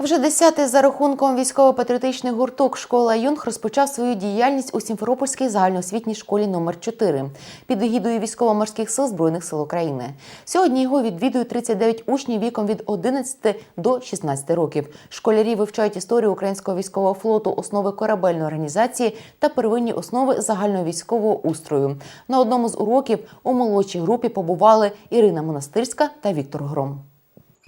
Вже десятий за рахунком військово-патріотичний гурток школа Юнг розпочав свою діяльність у Сімферопольській загальноосвітній школі номер 4 під егідою військово-морських сил збройних сил України. Сьогодні його відвідують 39 учнів віком від 11 до 16 років. Школярі вивчають історію українського військового флоту, основи корабельної організації та первинні основи загальновійськового устрою. На одному з уроків у молодшій групі побували Ірина Монастирська та Віктор Гром.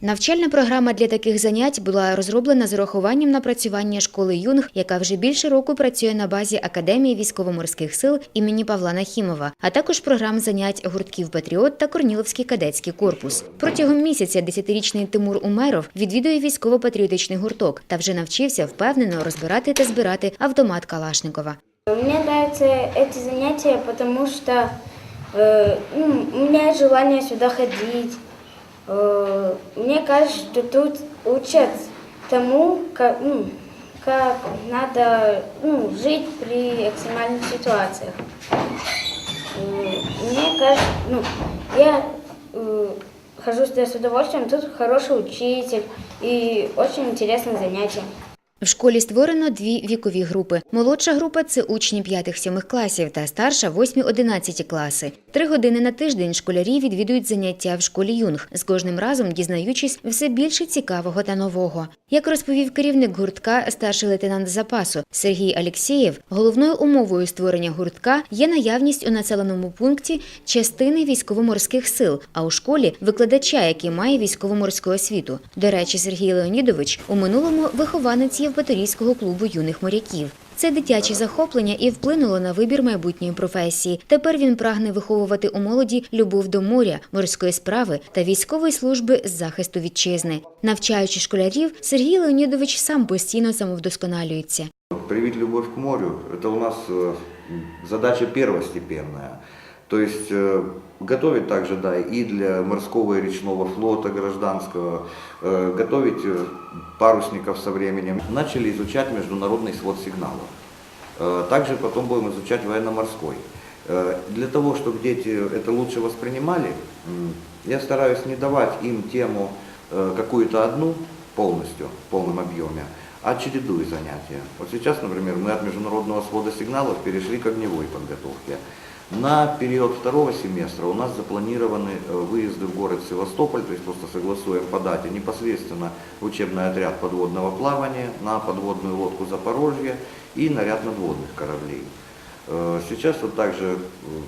Навчальна програма для таких занять була розроблена з урахуванням напрацювання школи Юнг, яка вже більше року працює на базі Академії військово-морських сил імені Павла Нахімова, а також програм занять гуртків Патріот та Корніловський кадетський корпус. Протягом місяця десятирічний Тимур Умеров відвідує військово-патріотичний гурток та вже навчився впевнено розбирати та збирати автомат Калашникова. Мне нравятся эти занятия, потому что э, ну, у меня есть желание сюда ходить. Э, Мне кажется, что тут учат тому, как, ну, как надо ну, жить при экстремальных ситуациях. Э, Мне кажется, ну, я э, хожу сюда с удовольствием, тут хороший учитель и очень интересное занятие. В школі створено дві вікові групи. Молодша група це учні 5-7 класів та старша 8-11 класи. Три години на тиждень школярі відвідують заняття в школі Юнг, з кожним разом дізнаючись все більше цікавого та нового. Як розповів керівник гуртка, старший лейтенант запасу Сергій Алєксєєв, головною умовою створення гуртка є наявність у населеному пункті частини військово-морських сил, а у школі викладача, який має військово-морську освіту. До речі, Сергій Леонідович у минулому вихованець Євпаторійського клубу юних моряків. Це дитяче захоплення і вплинуло на вибір майбутньої професії. Тепер він прагне виховувати у молоді любов до моря, морської справи та військової служби з захисту вітчизни. Навчаючи школярів, Сергій Леонідович сам постійно самовдосконалюється. Привить любовь к морю – это у нас э, задача первостепенная. То есть э, готовить также, да, и для морского и речного флота гражданского, э, готовить э, парусников со временем. Начали изучать международный свод сигналов. Также потом будем изучать военно-морской. Для того, чтобы дети это лучше воспринимали, я стараюсь не давать им тему какую-то одну полностью, в полном объеме, а чередую занятия. Вот сейчас, например, мы от международного свода сигналов перешли к огневой подготовке. На период второго семестра у нас запланированы э, выезды в город Севастополь, то есть просто согласуем по дате непосредственно учебный отряд подводного плавания, на подводную лодку Запорожье и наряд надводных кораблей. Э, Сейчас вот также э,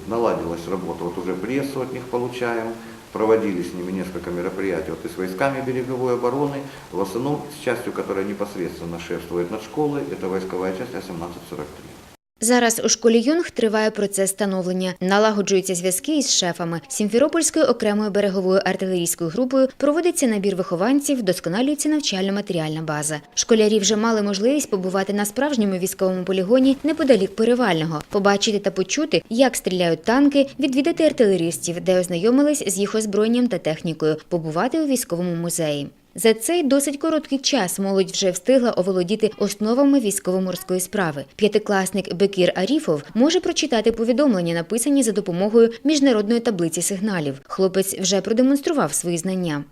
наладилась работа, вот уже прессу от них получаем, проводили с ними несколько мероприятий вот и с войсками береговой обороны, в основном с частью, которая непосредственно шефствует над школой, это войсковая часть А-1743. Зараз у школі Юнг триває процес становлення. Налагоджуються зв'язки із шефами. Сімферопольською окремою береговою артилерійською групою проводиться набір вихованців, вдосконалюється навчально-матеріальна база. Школярі вже мали можливість побувати на справжньому військовому полігоні неподалік Перевального, побачити та почути, як стріляють танки, відвідати артилерістів, де ознайомились з їх озброєнням та технікою, побувати у військовому музеї. За цей досить короткий час молодь вже встигла оволодіти основами військово-морської справи. П'ятикласник Бекір Аріфов може прочитати повідомлення, написані за допомогою міжнародної таблиці сигналів. Хлопець вже продемонстрував свої знання.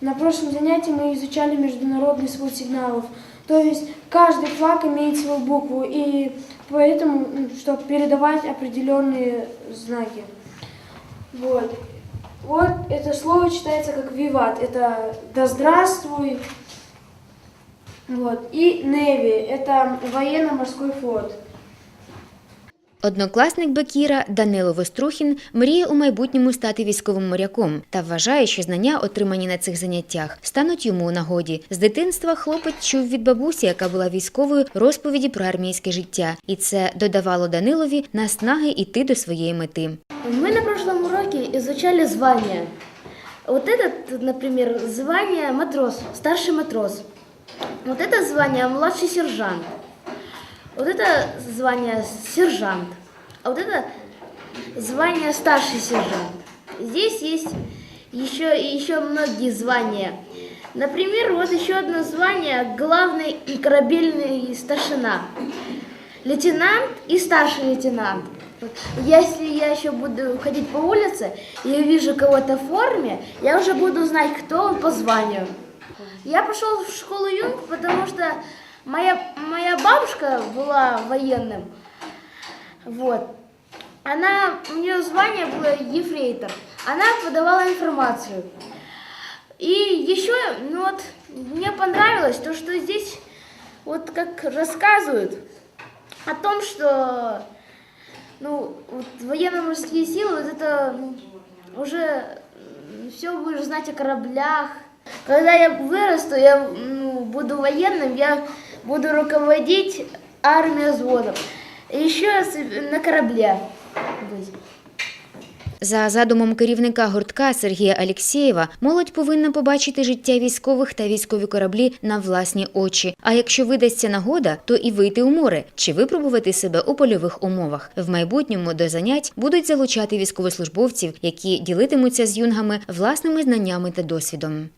На прошлом занятии мы изучали международный свод сигналов. То есть каждый флаг имеет свою букву, и поэтому, чтобы передавать определенные знаки. Вот. Вот это слово читается как «виват». Это «да здравствуй». Вот. И «неви» – это военно-морской флот. Однокласник Бекіра Данило Вострухін мріє у майбутньому стати військовим моряком та вважає, що знання, отримані на цих заняттях, стануть йому у нагоді. З дитинства хлопець чув від бабусі, яка була військовою, розповіді про армійське життя, і це додавало Данилові наснаги йти до своєї мети. Мы на прошлом уроке изучали звания. Вот это, например, звание матрос, старший матрос. Вот это звание младший сержант. Вот это звание сержант. А вот это звание старший сержант. Здесь есть еще, еще многие звания. Например, вот еще одно звание главный корабельный старшина. Лейтенант и старший лейтенант. Если я еще буду ходить по улице и увижу кого-то в форме, я уже буду знать, кто он по званию. Я пошел в школу юнг, потому что моя, моя бабушка была военным. Вот. Она, у нее звание было ефрейтор. Она подавала информацию. И еще, ну вот, мне понравилось то, что здесь вот как рассказывают о том, что ну, вот военно-морские силы, вот это уже все будешь знать о кораблях. Когда я вырасту, я ну, буду военным, я буду руководить армией взводом. Еще на корабле быть. За задумом керівника гуртка Сергія Алєксєєва, молодь повинна побачити життя військових та військові кораблі на власні очі. А якщо видасться нагода, то і вийти у море чи випробувати себе у польових умовах. В майбутньому до занять будуть залучати військовослужбовців, які ділитимуться з юнгами власними знаннями та досвідом.